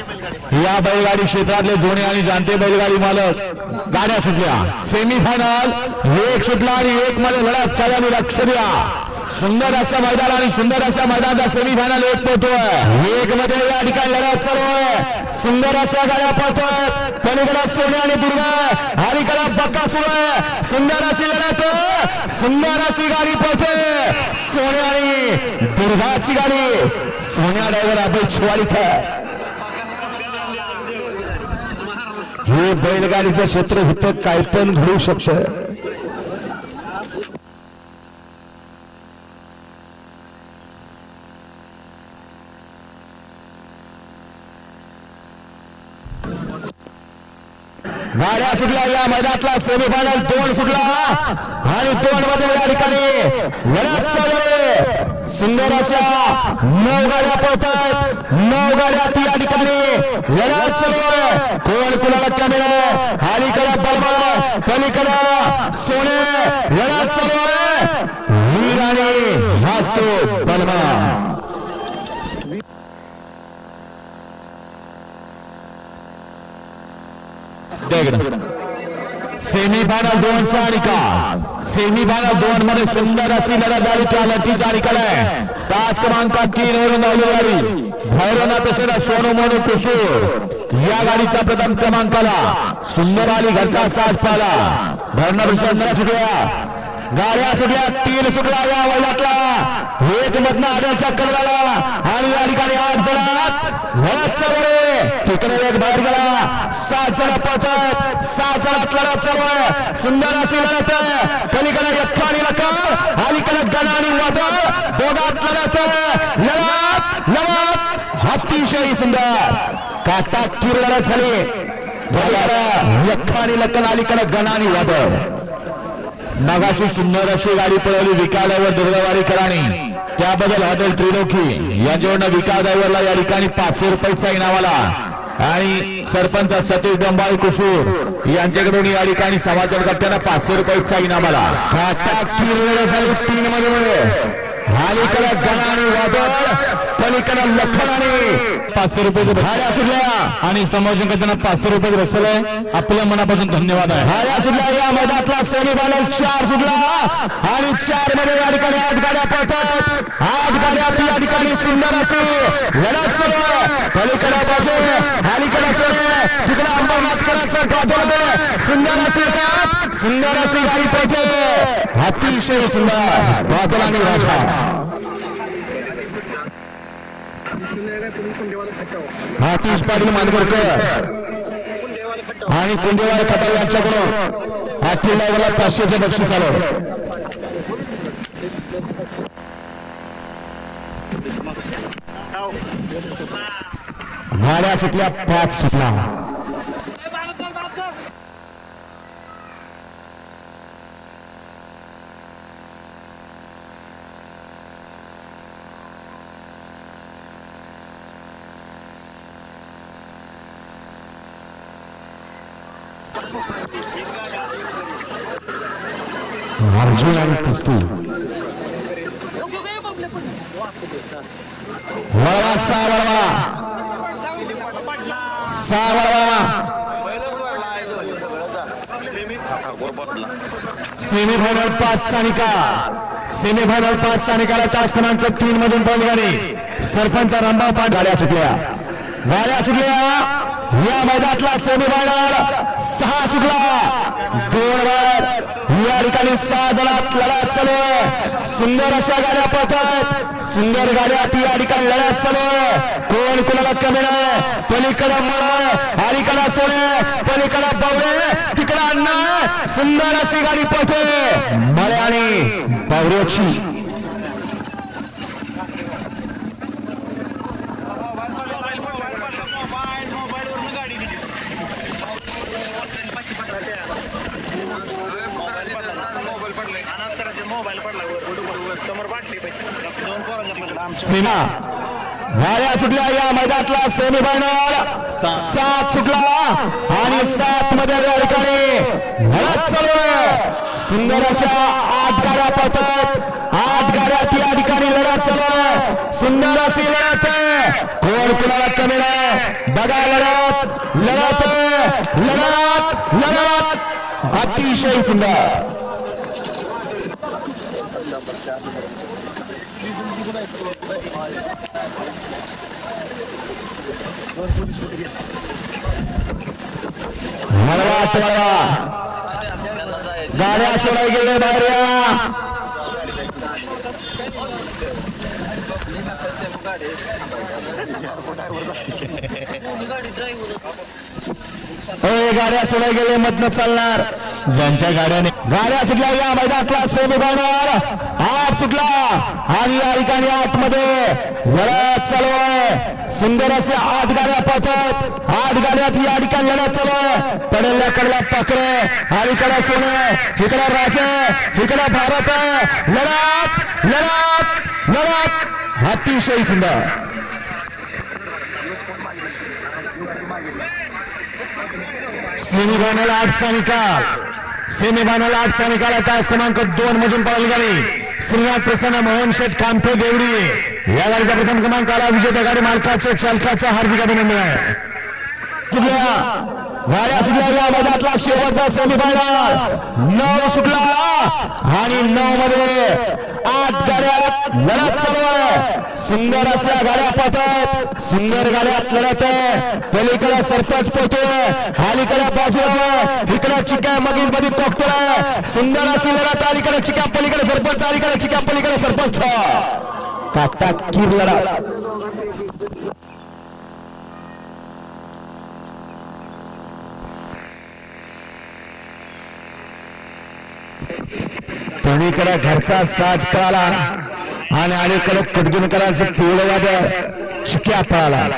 या बैलगाडी क्षेत्रातले जुने आणि जाणते बैलगाडी मालक गाड्या सुटल्या. सेमीफायनल एक सुटला आणि एक मध्ये लढत. सगळ्यांनी लक्ष द्या. सुंदर असं मैदान आणि सुंदर अशा मैदानाचा सेमीफायनल एक पोहतोय एक मध्ये या ठिकाणी लढत चालू आहे. सुंदर अशा गाड्या पळतोय. पलीकडे सोने आणि दुर्गा. हरिकडे बक्का सुरू आहे. सुंदर अशी लढत. सुंदर अशी गाडी पळतोय. सोने आणि दुर्गाची गाडी. सोन्या ड्रायव्हर आपण छिवाडीत आहे हे बैलगाडीचं क्षेत्र होतं काय पण घडू शकतं. गाड्या सुटल्या या मैदानातला सेमीफायनल तोंड सुटला. आणि तोंडमध्ये या ठिकाणी. लढत चालू सुंदर अशा नऊ गाड्या पळतात नऊ गाड्या या ठिकाणी. लढत चालू आहे. कोण कुणाला कमी अलीकडे बलमा पलीकडे सोने. लढत चालू आहे. वीर आणि हाच तो बलमा सेमीफायनल दोनचा निकाल सेमीफायनल दोन मध्ये सुंदर अशी लढत झाली त्या लढतीचा निकाल आहे. तास क्रमांक तीन वरून धावली भैरवना पेसेना सोनू मोनू कुसूर या गाडीचा प्रथम क्रमांकाला सुंदर आली घरचा साज पाला भरणा प्रसन्न सुटल्या गाड्या सुटल्या तीन सुटला या वैलातला. एक मधनं चक्कर झाला आणि या ठिकाणी आठ जणात लढत चालू आहे तिकडे एक बाहेर गेला. सात जण पळतात. सात जणात लढत चालू सुंदर असे लढत पलीकडे यक्का आणि लख अलीकडे गण आणि वादळ. दोघात लढत लढत लढत अतिशय सुंदर. काटा किर लढत झाली लख आणि लखन अलीकडे गण आणि वादळ. मगाशी सुंदर अशी गाडी पळवली. विकाल्यावर ड्रायव्हर दुर्गावारी कराणी त्याबद्दल हॉटेल त्रिलोकी यांच्याकडनं विकास ड्रायव्हरला या ठिकाणी पाचशे रुपयाचा इनाम आला आणि सरपंच सतीश डंबाळ कुसूर यांच्याकडून या ठिकाणी समाचार करताना पाचशे रुपयाचा इनाम आला तीन मध्ये हालिकला गणा आणि वादळ पलीकडे लखन आणि पाचशे रुपये भाड्या सुटल्या. आणि समायोजन करताना पाचशे रुपये रसल आहे आपल्या मनापासून धन्यवाद आहे. भाड्या सुटल्या. या मैदानातला सेमी फायनल चार सुटला. आणि चारमध्ये या ठिकाणी आठ गाड्या पळतात. आठ गाड्या या ठिकाणी सुंदर अशी. लढत आहे. पलीकडे बाजू अलीकडे सोडे तिकडे अंबरनाथकरांचं बाजू सुंदर अशी लढत, सुंदर अशी गाडी पळते. अतिशय सुंदर. बादल आणि राजा. आतिश हो. पाटील मानगरकर आणि कुंडेवार खटाव यांच्याकडून आठवी डायव्हरला पाचशेचं बक्षीस आलं. गाड्या सुटल्या पाच सुटला. अर्जुन आणि पिस्तूल वळवा सहा वळवा सहा वळवा सेमीफायनल पाचचा निकाल सेमीफायनल पाचचा निकाल तास क्रमांक तीन मधून पळगाडी सरपंच रंभा पाठ गाड्या सुटल्या गाड्या सुटल्या या मैदानातला सेमीफायनल. सहा सुटला. दोन वर या ठिकाणी सहा जणात लढत चालू आहे. सुंदर अशा गाड्या पळतात सुंदर गाड्या ती या ठिकाणी लढत चालू आहे. कोण कुणाला कमी नाही? पलीकडे मळ. अलीकडे सोने. पलीकडे बावरे तिकडे अण्णा. सुंदर अशी गाडी पळते. मळे आणि सीमा गाड्या सुटल्या या मैदानातला सेमीफायनल सात सुटला आणि सात मध्ये या ठिकाणी लढत चालू आहे सुंदर अशा आठ गाड्या पडतात आठ गाड्या ती या ठिकाणी लढत चालू आहे सुंदर अशी लढत आहे. कोण कुणाला कमी नाही? बघा लढत. लढत लढत. लढत. अतिशय सुंदर. हळवा तळवा गाड्या सोडाय गेले बाहेर गाड्या सोडाय गेले मधनं चालणार. ज्यांच्या गाड्याने गाड्या सुटल्या या मैदानातला सेमी फायनल आठ सुटला. आणि या ठिकाणी आठमध्ये लढत चालू आहे. सुंदर असे आठ गाड्या पाहतात आठ गाड्यात या ठिकाणी लढत चालू आहे. पडेल्या कडला पकडे. अलीकडे सोने इकडे राजे इकडे भारत. लढत लढत लढत. अतिशय सुंदर. सेमीफायनल आठचा निकाल. सेमीफायनल आठचा निकाल आहे तास क्रमांक दोन मधून पळाली गाडी. श्रीनाथ प्रसन्न मोहन शेठ कामठे देवडी. या गाडीचा प्रथम क्रमांक आला. विजेत्या गाडी मालकाचं चालकाचं हार्दिक अभिनंदन आहे. गाड्या सुटल्या या मैदानातला शेवटचा सेमीफायनल नऊ सुटला आणि नऊ मध्ये आठ गाड्या लढत चालू आहे. सुंदर असल्या गाड्या पळतात. सुंदर गाड्यात लढत आहे. पलीकडे सरपंच पळतोय. अलीकडे बाजूला इकडे चिका मगील मध्ये टोकतोय सुंदर अशी लढत अलीकडे चिका पलीकडे सरपंच अलीकडे चिका पलीकडे सरपंच. काटा कीर लढा पलीकडे घरचा साज पळाला आणि अलीकडे कडगुणकरांचं पिवळं वाद चिक्या पळाला.